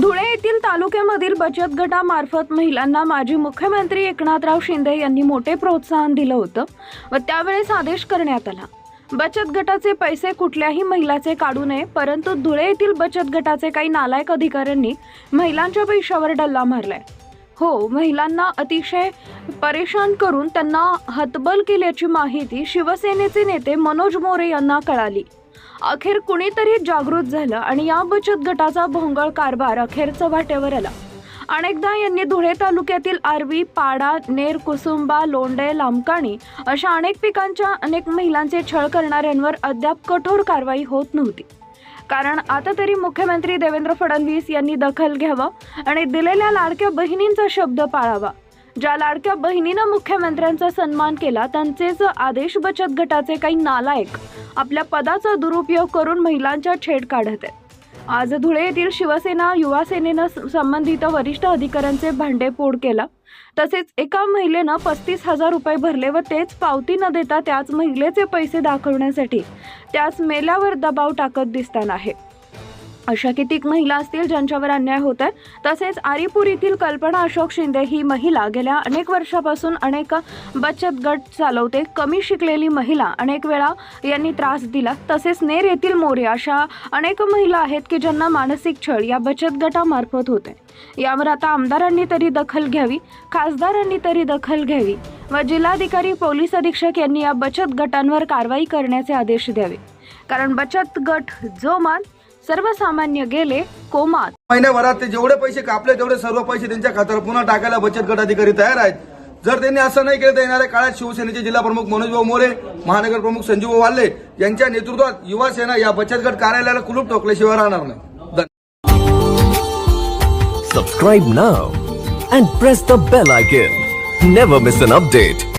धुळे येथील तालुक्यामधील बचत गटामार्फत महिलांना माजी मुख्यमंत्री एकनाथराव शिंदे यांनी मोठे प्रोत्साहन दिलं होतं व त्यावेळेस आदेश करण्यात आला. बचत गटाचे पैसे कुठल्याही महिलाचे काढू नये परंतु धुळे येथील बचत गटाचे काही नालायक अधिकाऱ्यांनी महिलांच्या पैशावर डल्ला मारलाय. हो महिलांना अतिशय परेशान करून त्यांना हतबल केल्याची माहिती शिवसेनेचे नेते मनोज मोरे यांना कळाली. अखेर कुणीतरी जागृत झालं आणि या बचत गटाचा भोंगळ कारभार अखेर चव्हाट्यावर आला. अनेकदा यांनी धुळे तालुक्यातील आर्वी पाडा नेर कुसुंबा लोंडे लांबकाणी अशा अनेक पिकांच्या अनेक महिलांचे छळ करणाऱ्यांवर अद्याप कठोर कारवाई होत नव्हती. कारण आता तरी मुख्यमंत्री देवेंद्र फडणवीस यांनी दखल घ्यावं आणि दिलेल्या लाडक्या बहिणींचा शब्द पाळावा. ज्या लाडक्या बहिणीनं मुख्यमंत्र्यांचा सन्मान केला त्यांचेच आदेश बचत गटाचे काही नालायक आपल्या पदाचा दुरुपयोग करून महिलांच्या छेड काढत आहेत. आज धुळे येथील शिवसेना युवा सेनेनं संबंधित वरिष्ठ अधिकाऱ्यांचे भांडेफोड केला. तसेच एका महिलेनं पस्तीस हजार रुपये भरले व तेच पावती न देता त्याच महिलेचे पैसे दाखवण्यासाठी त्याच मेल्यावर दबाव टाकत दिसताना आहे. अशा कितीक महिला असतील ज्यांच्यावर अन्याय होत आहे तसेच आरिपूर येथील कल्पना अशोक शिंदे ही महिला गेल्या अनेक वर्षापासून अनेक बचत गट चालवते. कमी शिकलेली महिला अनेक वेळा यांनी त्रास दिला. तसेच नेर येथील मोरे अशा अनेक महिला आहेत की ज्यांना मानसिक छळ या बचत गटामार्फत होते. यावर आता आमदारांनी तरी दखल घ्यावी खासदारांनी तरी दखल घ्यावी व जिल्हाधिकारी पोलीस अधीक्षक यांनी या बचत गटांवर कारवाई करण्याचे आदेश द्यावे. कारण बचत गट जो मान सर्वसामान्य गेले कोमात महिन्याभरात ते जेवढे पैसे कापले तेवढे सर्व पैसे त्यांच्या खात्यावर पुन्हा टाकायला बचत गट अधिकारी तयार आहेत जर त्यांनी असं नाही केलं तर येणाऱ्या काळात शिवसेनेचे जिल्हा प्रमुख मनोजभाऊ मोरे महानगर प्रमुख संजीव वाल्ले यांच्या नेतृत्वात युवा सेना या बचत गट कार्यालयाला कुलूप ठोकल्याशिवाय राहणार नाही. Subscribe now and press the bell icon. Never miss an update.